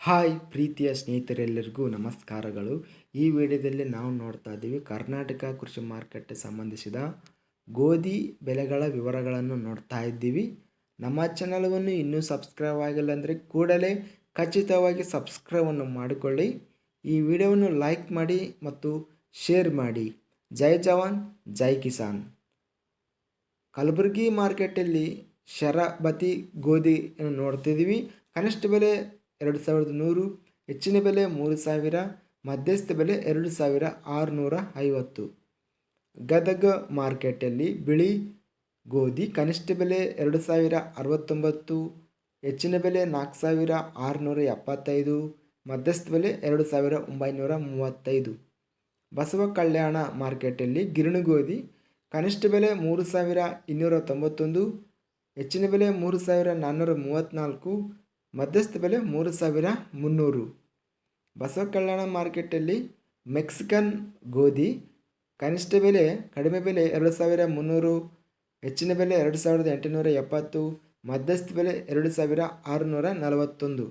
Hi ಪ್ರೀತಿಯ ಸ್ನೇಹಿತರೆಲ್ಲರಿಗೂ ನಮಸ್ಕಾರಗಳು. ಈ ವಿಡಿಯೋದಲ್ಲಿ ನಾವು ನೋಡ್ತಾ ಇದ್ದೀವಿ ಕರ್ನಾಟಕ ಕೃಷಿ ಮಾರುಕಟ್ಟೆ ಸಂಬಂಧಿಸಿದ ಗೋಧಿ ಬೆಲೆಗಳ ವಿವರಗಳನ್ನು ನೋಡ್ತಾ ಇದ್ದೀವಿ. ನಮ್ಮ ಚಾನಲವನ್ನು ಇನ್ನೂ ಸಬ್ಸ್ಕ್ರೈಬ್ ಆಗಿಲ್ಲ ಅಂದರೆ ಕೂಡಲೇ ಖಚಿತವಾಗಿ ಸಬ್ಸ್ಕ್ರೈಬನ್ನು ಮಾಡಿಕೊಳ್ಳಿ. ಈ ವಿಡಿಯೋವನ್ನು ಲೈಕ್ ಮಾಡಿ ಮತ್ತು ಶೇರ್ ಮಾಡಿ. ಜೈ ಜವಾನ್, ಜೈ ಕಿಸಾನ್. ಕಲಬುರಗಿ ಮಾರ್ಕೆಟಲ್ಲಿ ಶರಬತಿ ಗೋಧಿಯನ್ನು ನೋಡ್ತಿದ್ದೀವಿ. ಕನಿಷ್ಠ ಬೆಲೆ ಎರಡು ಸಾವಿರದ ನೂರು, ಹೆಚ್ಚಿನ ಬೆಲೆ ಮೂರು ಸಾವಿರ, ಮಧ್ಯಸ್ಥ ಬೆಲೆ ಎರಡು ಸಾವಿರ ಆರುನೂರ ಐವತ್ತು ಗದಗ ಮಾರ್ಕೆಟಲ್ಲಿ ಬಿಳಿ ಗೋಧಿ, ಕನಿಷ್ಠ ಬೆಲೆ ಎರಡು ಸಾವಿರ ಅರವತ್ತೊಂಬತ್ತು, ಹೆಚ್ಚಿನ ಬೆಲೆ ನಾಲ್ಕು ಸಾವಿರ ಆರುನೂರ ಎಪ್ಪತ್ತೈದು ಮಧ್ಯಸ್ಥ ಬೆಲೆ ಎರಡು ಸಾವಿರ ಒಂಬೈನೂರ ಮೂವತ್ತೈದು ಬಸವ ಕಲ್ಯಾಣ ಮಾರ್ಕೆಟಲ್ಲಿ ಗಿರಣಿ ಗೋಧಿ, ಕನಿಷ್ಠ ಬೆಲೆ ಮೂರು ಸಾವಿರ ಇನ್ನೂರ ತೊಂಬತ್ತೊಂದು ಹೆಚ್ಚಿನ ಬೆಲೆ ಮೂರು ಸಾವಿರ ನಾನ್ನೂರ ಮೂವತ್ತ್ನಾಲ್ಕು ಮಧ್ಯಸ್ಥ ಬೆಲೆ ಮೂರು ಸಾವಿರ ಮುನ್ನೂರು. ಬಸವ ಕಲ್ಯಾಣ ಮಾರ್ಕೆಟಲ್ಲಿ ಮೆಕ್ಸಿಕನ್ ಗೋಧಿ ಕನಿಷ್ಠ ಬೆಲೆ ಕಡಿಮೆ ಬೆಲೆ ಎರಡು ಸಾವಿರ ಮುನ್ನೂರು, ಹೆಚ್ಚಿನ ಬೆಲೆ ಎರಡು ಸಾವಿರದ ಎಂಟುನೂರ ಎಪ್ಪತ್ತು, ಮಧ್ಯಸ್ಥ ಬೆಲೆ ಎರಡು ಸಾವಿರ ಆರುನೂರ ನಲವತ್ತೊಂದು.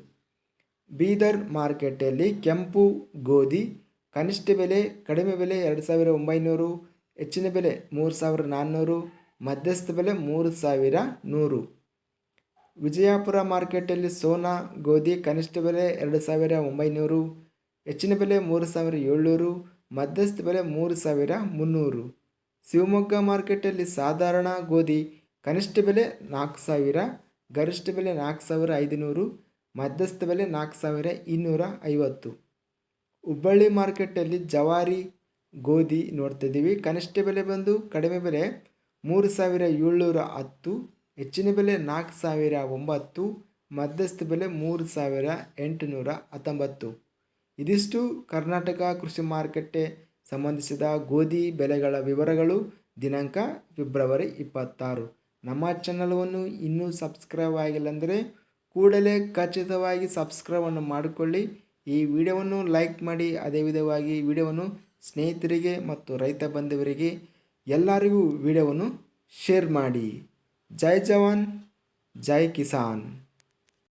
ಬೀದರ್ ಮಾರ್ಕೆಟಲ್ಲಿ ಕೆಂಪು ಗೋಧಿ ಕನಿಷ್ಠ ಬೆಲೆ ಕಡಿಮೆ ಬೆಲೆ ಎರಡು ಸಾವಿರ ಒಂಬೈನೂರು, ಹೆಚ್ಚಿನ ಬೆಲೆ ಮೂರು ಸಾವಿರ ನಾನ್ನೂರು, ಮಧ್ಯಸ್ಥ ಬೆಲೆ ಮೂರು ಸಾವಿರ ನೂರು. ವಿಜಯಪುರ ಮಾರ್ಕೆಟಲ್ಲಿ ಸೋನಾ, ಗೋಧಿ, ಕನಿಷ್ಠ ಬೆಲೆ ಎರಡು ಸಾವಿರ ಒಂಬೈನೂರು, ಹೆಚ್ಚಿನ ಬೆಲೆ ಮೂರು ಸಾವಿರ ಏಳ್ನೂರು, ಮಧ್ಯಸ್ಥ ಬೆಲೆ ಮೂರು ಸಾವಿರ ಮುನ್ನೂರು. ಶಿವಮೊಗ್ಗ ಮಾರ್ಕೆಟಲ್ಲಿ ಸಾಧಾರಣ ಗೋಧಿ ಕನಿಷ್ಠ ಬೆಲೆ ನಾಲ್ಕು ಸಾವಿರ, ಗರಿಷ್ಠ ಬೆಲೆ ನಾಲ್ಕು ಸಾವಿರ ಐದುನೂರು, ಮಧ್ಯಸ್ಥ ಬೆಲೆ ನಾಲ್ಕು ಸಾವಿರ ಇನ್ನೂರ ಐವತ್ತು. ಹುಬ್ಬಳ್ಳಿ ಮಾರ್ಕೆಟಲ್ಲಿ ಜವಾರಿ ಗೋಧಿ ನೋಡ್ತಿದ್ದೀವಿ ಕನಿಷ್ಠ ಬೆಲೆ ಬಂದು ಕಡಿಮೆ ಬೆಲೆ ಮೂರು ಸಾವಿರ ಏಳ್ನೂರ ಹತ್ತು ಹೆಚ್ಚಿನ ಬೆಲೆ ನಾಲ್ಕು ಸಾವಿರ ಒಂಬತ್ತು, ಮಧ್ಯಸ್ಥ ಬೆಲೆ ಮೂರು ಸಾವಿರ ಎಂಟುನೂರ ಹತ್ತೊಂಬತ್ತು. ಇದಿಷ್ಟು ಕರ್ನಾಟಕ ಕೃಷಿ ಮಾರುಕಟ್ಟೆ ಸಂಬಂಧಿಸಿದ ಗೋಧಿ ಬೆಲೆಗಳ ವಿವರಗಳು ದಿನಾಂಕ ಫೆಬ್ರವರಿ ಇಪ್ಪತ್ತಾರು. ನಮ್ಮ ಚಾನಲವನ್ನು ಇನ್ನೂ ಸಬ್ಸ್ಕ್ರೈಬ್ ಆಗಿಲ್ಲ ಅಂದರೆ ಕೂಡಲೇ ಖಚಿತವಾಗಿ ಸಬ್ಸ್ಕ್ರೈಬನ್ನು ಮಾಡಿಕೊಳ್ಳಿ. ಈ ವಿಡಿಯೋವನ್ನು ಲೈಕ್ ಮಾಡಿ, ಅದೇ ವಿಧವಾಗಿ ವಿಡಿಯೋವನ್ನು ಸ್ನೇಹಿತರಿಗೆ ಮತ್ತು ರೈತ ಬಂಧುವರಿಗೆ ಎಲ್ಲರಿಗೂ ವಿಡಿಯೋವನ್ನು ಶೇರ್ ಮಾಡಿ. ಜೈ ಜವಾನ್ ಜೈ ಕಿಸಾನ್